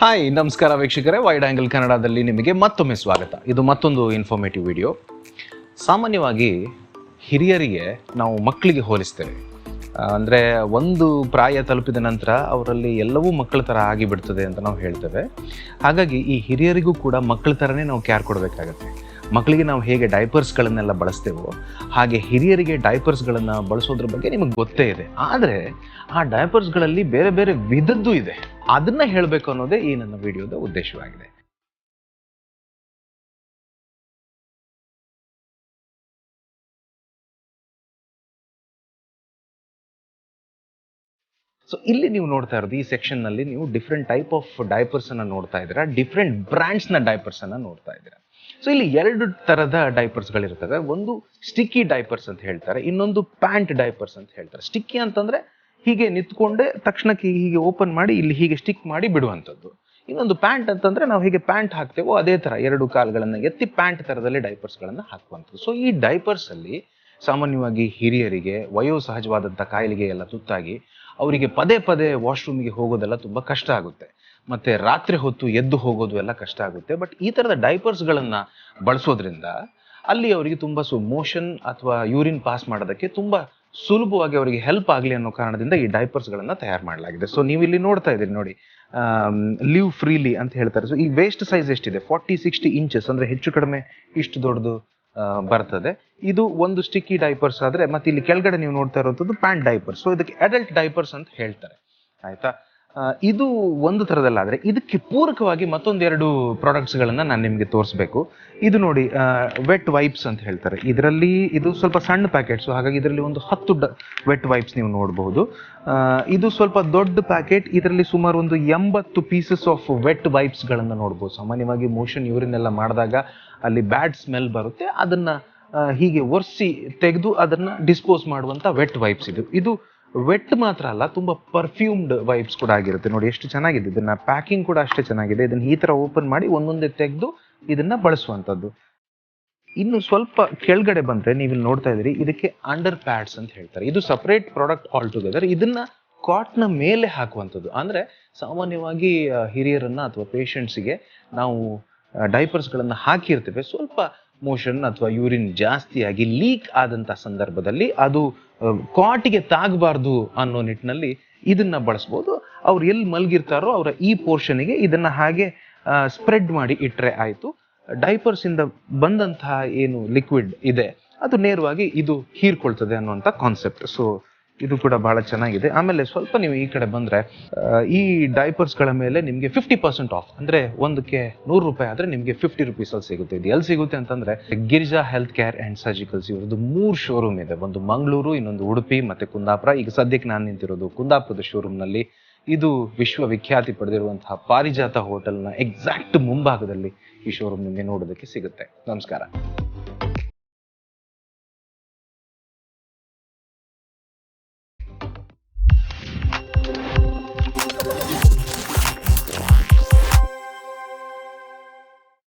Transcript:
Hi ನಮಸ್ಕಾರ ವೀಕ್ಷಕರೇ. Wide angle ಕನ್ನಡದಲ್ಲಿ ನಿಮಗೆ ಮತ್ತೊಮ್ಮೆ ಸ್ವಾಗತ. ಇದು ಮತ್ತೊಂದು ಇನ್ಫಾರ್ಮೇಟಿವ್ ವಿಡಿಯೋ ಸಾಮಾನ್ಯವಾಗಿ ಹಿರಿಯರಿಗೆ ನಾವು ಮಕ್ಕಳಿಗೆ ಹೋಲಿಸ್ತೇವೆ. ಅಂದರೆ ಒಂದು ಪ್ರಾಯ ತಲುಪಿದ ನಂತರ ಅವರಲ್ಲಿ ಎಲ್ಲವೂ ಮಕ್ಕಳ ಥರ ಆಗಿಬಿಡ್ತದೆ ಅಂತ ನಾವು ಹೇಳ್ತೇವೆ. ಹಾಗಾಗಿ ಈ ಹಿರಿಯರಿಗೂ ಕೂಡ ಮಕ್ಕಳ ಥರನೇ ನಾವು ಕೇರ್ ಕೊಡಬೇಕಾಗತ್ತೆ. ಮಕ್ಕಳಿಗೆ ನಾವು ಹೇಗೆ ಡೈಪರ್ಸ್ಗಳನ್ನೆಲ್ಲ ಬಳಸ್ತೇವೋ, ಹಾಗೆ ಹಿರಿಯರಿಗೆ ಡೈಪರ್ಸ್ಗಳನ್ನು ಬಳಸೋದ್ರ ಬಗ್ಗೆ ನಿಮಗೆ ಗೊತ್ತೇ ಇದೆ. ಆದರೆ ಆ ಡೈಪರ್ಸ್ಗಳಲ್ಲಿ ಬೇರೆ ಬೇರೆ ವಿಧದ್ದು ಇದೆ. ಅದನ್ನ ಹೇಳಬೇಕು ಅನ್ನೋದೇ ಈ ನನ್ನ ವಿಡಿಯೋದ ಉದ್ದೇಶವಾಗಿದೆ. ಸೊ ಇಲ್ಲಿ ನೀವು ನೋಡ್ತಾ ಇರೋದು ಈ ಸೆಕ್ಷನ್ನಲ್ಲಿ ನೀವು ಡಿಫ್ರೆಂಟ್ ಟೈಪ್ ಆಫ್ ಡೈಪರ್ಸ್ ಅನ್ನ ನೋಡ್ತಾ ಇದ್ದೀರಾ ಡಿಫ್ರೆಂಟ್ ಬ್ರಾಂಡ್ಸ್ನ ಡೈಪರ್ಸ್ ಅನ್ನ ನೋಡ್ತಾ ಇದ್ದೀರಾ. ಸೊ ಇಲ್ಲಿ ಎರಡು ತರದ ಡೈಪರ್ಸ್ ಗಳಿರ್ತವೆ. ಒಂದು ಸ್ಟಿಕ್ಕಿ ಡೈಪರ್ಸ್ ಅಂತ ಹೇಳ್ತಾರೆ, ಇನ್ನೊಂದು ಪ್ಯಾಂಟ್ ಡೈಪರ್ಸ್ ಅಂತ ಹೇಳ್ತಾರೆ. ಸ್ಟಿಕ್ಕಿ ಅಂತಂದ್ರೆ ಹೀಗೆ ನಿಂತ್ಕೊಂಡೆ ತಕ್ಷಣಕ್ಕೆ ಹೀಗೆ ಓಪನ್ ಮಾಡಿ ಇಲ್ಲಿ ಹೀಗೆ ಸ್ಟಿಕ್ ಮಾಡಿ ಬಿಡುವಂಥದ್ದು. ಇನ್ನೊಂದು ಪ್ಯಾಂಟ್ ಅಂತಂದ್ರೆ ನಾವು ಹೀಗೆ ಪ್ಯಾಂಟ್ ಹಾಕ್ತೇವೋ ಅದೇ ತರ ಎರಡು ಕಾಲುಗಳನ್ನು ಎತ್ತಿ ಪ್ಯಾಂಟ್ ತರದಲ್ಲಿ ಡೈಪರ್ಸ್ ಗಳನ್ನ ಹಾಕುವಂಥದ್ದು. ಸೊ ಈ ಡೈಪರ್ಸ್ ಅಲ್ಲಿ ಸಾಮಾನ್ಯವಾಗಿ ಹಿರಿಯರಿಗೆ ವಯೋಸಹಜವಾದಂಥ ಕಾಯಿಲೆಗೆ ಎಲ್ಲ ತುತ್ತಾಗಿ ಅವರಿಗೆ ಪದೇ ಪದೇ ವಾಶ್ರೂಮಿಗೆ ಹೋಗೋದೆಲ್ಲ ತುಂಬಾ ಕಷ್ಟ ಆಗುತ್ತೆ. ಮತ್ತೆ ರಾತ್ರಿ ಹೊತ್ತು ಎದ್ದು ಹೋಗೋದು ಎಲ್ಲ ಕಷ್ಟ ಆಗುತ್ತೆ. ಬಟ್ ಈ ತರದ ಡೈಪರ್ಸ್ಗಳನ್ನ ಬಳಸೋದ್ರಿಂದ ಅಲ್ಲಿ ಅವರಿಗೆ ತುಂಬಾ ಸು ಮೋಷನ್ ಅಥವಾ ಯೂರಿನ್ ಪಾಸ್ ಮಾಡೋದಕ್ಕೆ ತುಂಬಾ ಸುಲಭವಾಗಿ ಅವರಿಗೆ ಹೆಲ್ಪ್ ಆಗಲಿ ಅನ್ನೋ ಕಾರಣದಿಂದ ಈ ಡೈಪರ್ಸ್ಗಳನ್ನು ತಯಾರು ಮಾಡಲಾಗಿದೆ. ಸೊ ನೀವು ಇಲ್ಲಿ ನೋಡ್ತಾ ಇದ್ದೀರಿ ನೋಡಿ ಲಿವ್ ಫ್ರೀಲಿ ಅಂತ ಹೇಳ್ತಾರೆ. ಸೊ ಈ ವೇಸ್ಟ್ ಸೈಜ್ ಎಷ್ಟಿದೆ? ಫಾರ್ಟಿ ಸಿಕ್ಸ್ಟಿ ಇಂಚಸ್ ಅಂದ್ರೆ ಹೆಚ್ಚು ಕಡಿಮೆ ಇಷ್ಟು ದೊಡ್ಡದು ಬರ್ತದೆ. ಇದು ಒಂದು ಸ್ಟಿಕ್ಕಿ ಡೈಪರ್ಸ್ ಆದ್ರೆ ಮತ್ತೆ ಇಲ್ಲಿ ಕೆಳಗಡೆ ನೀವು ನೋಡ್ತಾ ಇರುವಂಥದ್ದು ಪ್ಯಾಂಟ್ ಡೈಪರ್ಸ್ ಸೊ ಇದಕ್ಕೆ ಅಡಲ್ಟ್ ಡೈಪರ್ಸ್ ಅಂತ ಹೇಳ್ತಾರೆ. ಆಯ್ತಾ? ಇದು ಒಂದು ಥರದಲ್ಲಾದರೆ ಇದಕ್ಕೆ ಪೂರಕವಾಗಿ ಮತ್ತೊಂದೆರಡು ಪ್ರಾಡಕ್ಟ್ಸ್ಗಳನ್ನು ನಾನು ನಿಮಗೆ ತೋರಿಸ್ಬೇಕು. ಇದು ನೋಡಿ ವೆಟ್ ವೈಪ್ಸ್ ಅಂತ ಹೇಳ್ತಾರೆ. ಇದರಲ್ಲಿ ಇದು ಸ್ವಲ್ಪ ಸಣ್ಣ ಪ್ಯಾಕೆಟ್ಸು ಹಾಗಾಗಿ ಇದರಲ್ಲಿ ಒಂದು ಹತ್ತು ಡ ವೆಟ್ ವೈಪ್ಸ್ ನೀವು ನೋಡಬಹುದು ಇದು ಸ್ವಲ್ಪ ದೊಡ್ಡ ಪ್ಯಾಕೆಟ್ ಇದರಲ್ಲಿ ಸುಮಾರು ಒಂದು ಎಂಬತ್ತು ಪೀಸಸ್ ಆಫ್ ವೆಟ್ ವೈಪ್ಸ್ಗಳನ್ನು ನೋಡ್ಬೋದು. ಸಾಮಾನ್ಯವಾಗಿ ಮೋಷನ್ ಯೂರಿನೆಲ್ಲ ಮಾಡಿದಾಗ ಅಲ್ಲಿ ಬ್ಯಾಡ್ ಸ್ಮೆಲ್ ಬರುತ್ತೆ. ಅದನ್ನು ಹೀಗೆ ಒರೆಸಿ ತೆಗೆದು ಅದನ್ನು ಡಿಸ್ಪೋಸ್ ಮಾಡುವಂಥ ವೆಟ್ ವೈಪ್ಸ್ ಇದು. ಇದು ವೆಟ್ ಮಾತ್ರ ಅಲ್ಲ, ತುಂಬಾ ಪರ್ಫ್ಯೂಮ್ಡ್ ವೈಬ್ಸ್ ಕೂಡ ಆಗಿರುತ್ತೆ. ನೋಡಿ ಎಷ್ಟು ಚೆನ್ನಾಗಿದೆ. ಇದನ್ನ ಪ್ಯಾಕಿಂಗ್ ಕೂಡ ಅಷ್ಟೇ ಚೆನ್ನಾಗಿದೆ. ಇದನ್ನ ಈ ತರ ಓಪನ್ ಮಾಡಿ ಒಂದೊಂದೇ ತೆಗೆದು ಇದನ್ನ ಬಳಸುವಂತದ್ದು ಇನ್ನು ಸ್ವಲ್ಪ ಕೆಳಗಡೆ ಬಂದ್ರೆ ನೀವು ಇಲ್ಲಿ ನೋಡ್ತಾ ಇದ್ದೀರಿ, ಇದಕ್ಕೆ ಅಂಡರ್ ಪ್ಯಾಡ್ಸ್ ಅಂತ ಹೇಳ್ತಾರೆ. ಇದು ಸಪರೇಟ್ ಪ್ರಾಡಕ್ಟ್ ಆಲ್ ಟುಗೆದರ್ ಇದನ್ನ ಕಾಟ್ನ ಮೇಲೆ ಹಾಕುವಂಥದ್ದು. ಅಂದ್ರೆ ಸಾಮಾನ್ಯವಾಗಿ ಹಿರಿಯರನ್ನ ಅಥವಾ ಪೇಷಂಟ್ಸ್ಗೆ ನಾವು ಡೈಪರ್ಸ್ಗಳನ್ನು ಹಾಕಿರ್ತೇವೆ. ಸ್ವಲ್ಪ ಮೋಷನ್ ಅಥವಾ ಯೂರಿನ್ ಜಾಸ್ತಿಯಾಗಿ ಲೀಕ್ ಆದಂಥ ಸಂದರ್ಭದಲ್ಲಿ ಅದು ಕಾಟಿಗೆ ತಾಗಬಾರ್ದು ಅನ್ನೋ ನಿಟ್ಟಿನಲ್ಲಿ ಇದನ್ನ ಬಳಸ್ಬೋದು. ಅವ್ರು ಎಲ್ಲಿ ಮಲಗಿರ್ತಾರೋ ಅವರ ಈ ಪೋರ್ಷನ್ಗೆ ಇದನ್ನ ಹಾಗೆ ಸ್ಪ್ರೆಡ್ ಮಾಡಿ ಇಟ್ಟರೆ ಆಯಿತು. ಡೈಪರ್ಸ್ ಇಂದ ಬಂದಂತಹ ಏನು ಲಿಕ್ವಿಡ್ ಇದೆ, ಅದು ನೇರವಾಗಿ ಇದು ಹೀರ್ಕೊಳ್ತದೆ ಅನ್ನುವಂಥ ಕಾನ್ಸೆಪ್ಟ್. ಸೊ ಇದು ಕೂಡ ಬಹಳ ಚೆನ್ನಾಗಿದೆ. ಆಮೇಲೆ ಸ್ವಲ್ಪ ನೀವು ಈ ಕಡೆ ಬಂದ್ರೆ ಈ ಡೈಪರ್ಸ್ಗಳ ಮೇಲೆ ನಿಮಗೆ ಫಿಫ್ಟಿ ಪರ್ಸೆಂಟ್ ಆಫ್ ಅಂದ್ರೆ ಒಂದಕ್ಕೆ ನೂರು ರೂಪಾಯಿ ಆದ್ರೆ ನಿಮಗೆ ಫಿಫ್ಟಿ ರುಪೀಸ್ ಅಲ್ಲಿ ಸಿಗುತ್ತೆ. ಇದು ಎಲ್ಲಿ ಸಿಗುತ್ತೆ ಅಂತಂದ್ರೆ, Girija health care and surgicals ಇವ್ರದ್ದು ಮೂರು ಶೋರೂಮ್ ಇದೆ. ಒಂದು ಮಂಗಳೂರು, ಇನ್ನೊಂದು ಉಡುಪಿ ಮತ್ತೆ ಕುಂದಾಪುರ. ಈಗ ಸದ್ಯಕ್ಕೆ ನಾನು ನಿಂತಿರೋದು ಕುಂದಾಪುರದ ಶೋರೂಮ್ನಲ್ಲಿ. ಇದು ವಿಶ್ವವಿಖ್ಯಾತಿ ಪಡೆದಿರುವಂತಹ ಪಾರಿಜಾತ ಹೋಟೆಲ್ನ ಎಕ್ಸಾಕ್ಟ್ ಮುಂಭಾಗದಲ್ಲಿ ಈ ಶೋರೂಮ್ ನಿಮಗೆ ನೋಡೋದಕ್ಕೆ ಸಿಗುತ್ತೆ. ನಮಸ್ಕಾರ.